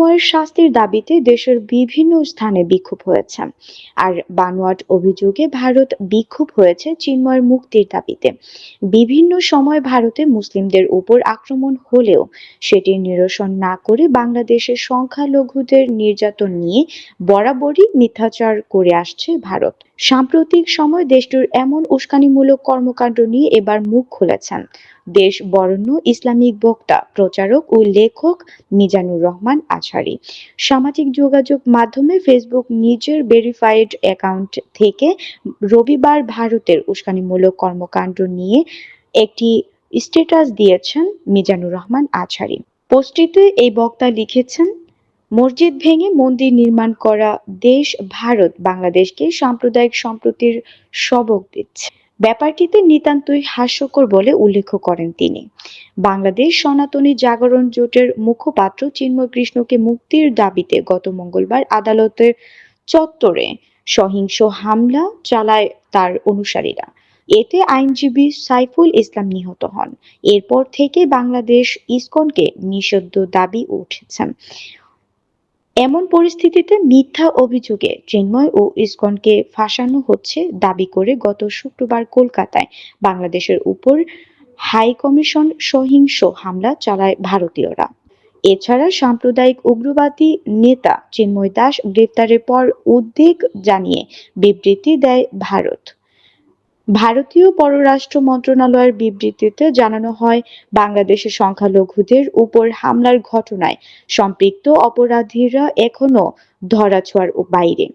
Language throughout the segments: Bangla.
চিন্ময়ের শাস্তির দাবিতে দেশের বিভিন্ন স্থানে বিক্ষোভ হয়েছে। আর বানোয়াট অভিযোগে ভারত বিক্ষোভ হয়েছে চিন্ময়ের মুক্তির দাবিতে। বিভিন্ন সময় ভারতে মুসলিমদের উপর আক্রমণ হলেও সেটির নিরসন না করে বাংলাদেশের সংখ্যালঘুদের নির্যাতন নিয়ে বরাবরই মিথ্যাচার করে আসছে ভারত। সাম্প্রতিক সময় দেশটির এমন উস্কানিমূলক কর্মকাণ্ড নিয়ে এবার মুখ খুলেছেন। দেশ বরণ্য ইসলামিক বক্তা, প্রচারক ও লেখক মিজানুর রহমান আছারি সামাজিক যোগাযোগ মাধ্যমে ফেসবুক নিজের ভেরিফাইড অ্যাকাউন্ট থেকে রবিবার ভারতের উস্কানিমূলক কর্মকাণ্ড নিয়ে একটি স্ট্যাটাস দিয়েছেন মিজানুর রহমান আছারি পোস্টটিতে এই বক্তা লিখেছেন, মসজিদ ভেঙে মন্দির নির্মাণ করা দেশ ভারত বাংলাদেশকে সাম্প্রদায়িক সম্প্রতির সবক দিচ্ছে। ব্যাপারটিতে নিতান্তই হাস্যকর বলে উল্লেখ করেন তিনি। বাংলাদেশ সনাতনী জাগরণ জোটের মুখপাত্র চিন্ময় কৃষ্ণকে মুক্তির দাবিতে গত মঙ্গলবার আদালতের চত্বরে সহিংস হামলা চালায় তার অনুসারীরা। এতে আইনজীবী সাইফুল ইসলাম নিহত হন। এরপর থেকে বাংলাদেশ ইসকনকে নিষিদ্ধ দাবি উঠেছে। এমন পরিস্থিতিতে মিথ্যা অভিযোগে চিন্ময় ও ইসকনকে ফাঁসানো হচ্ছে দাবি করে গত শুক্রবার কলকাতায় বাংলাদেশের উপর হাই কমিশন সহিংস হামলা চালায় ভারতীয়রা। এছাড়া সাম্প্রদায়িক উগ্রবাদী নেতা চিন্ময় দাস গ্রেপ্তারের পর উদ্বেগ জানিয়ে বিবৃতি দেয় ভারত। ভারতীয় পররাষ্ট্র মন্ত্রণালয়ের বিবৃতিতে জানানো হয়, বাংলাদেশের সংখ্যালঘুদের উপর হামলার ঘটনায় সম্পৃক্ত অপরাধীরা এখনও ধরাছোঁয়ার বাইরে।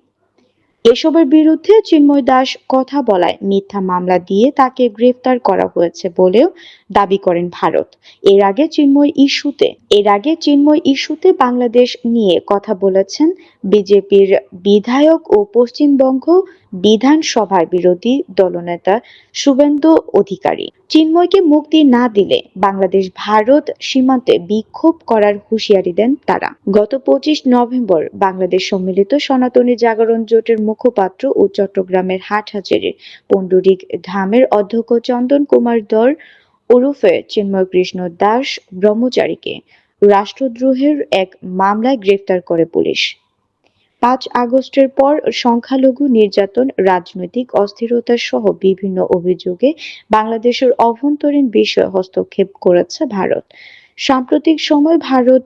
এসবের বিরুদ্ধে চিন্ময় দাস কথা বলায় মিথ্যা মামলা দিয়ে তাকে গ্রেফতার করা হয়েছে বলেও দাবি করেন ভারত। এর আগে চিন্ময় ইস্যুতে, এর আগে চিন্ময় ইস্যুতে বাংলাদেশ নিয়ে কথা বলেছেন বিজেপির বিধায়ক ও পশ্চিমবঙ্গ বিধানসভার বিরোধী দলনেতা শুভেন্দু অধিকারী। চিন্ময়কে মুক্তি না দিলে বাংলাদেশ ভারত সীমান্তে বিক্ষোভ করার হুঁশিয়ারি দেন তারা। গত পঁচিশ নভেম্বর বাংলাদেশ সম্মিলিত সনাতনী জাগরণ জোটের মুখপাত্র ও চট্টগ্রামের হাটহাজারির পণ্ডরিক ধামের অধ্যক্ষ চন্দন কুমার দর ওরফে চিন্ময় কৃষ্ণ দাস ব্রহ্মচারীকে রাষ্ট্রদ্রোহের এক মামলায় গ্রেফতার করে পুলিশ। পাঁচ আগস্টের পর সংখ্যালঘু নির্যাতন, রাজনৈতিক অস্থিরতা সহ বিভিন্ন অভিযোগে বাংলাদেশের অভ্যন্তরীণ বিষয়ে হস্তক্ষেপ করেছে ভারত। সাম্প্রতিক সময় ভারত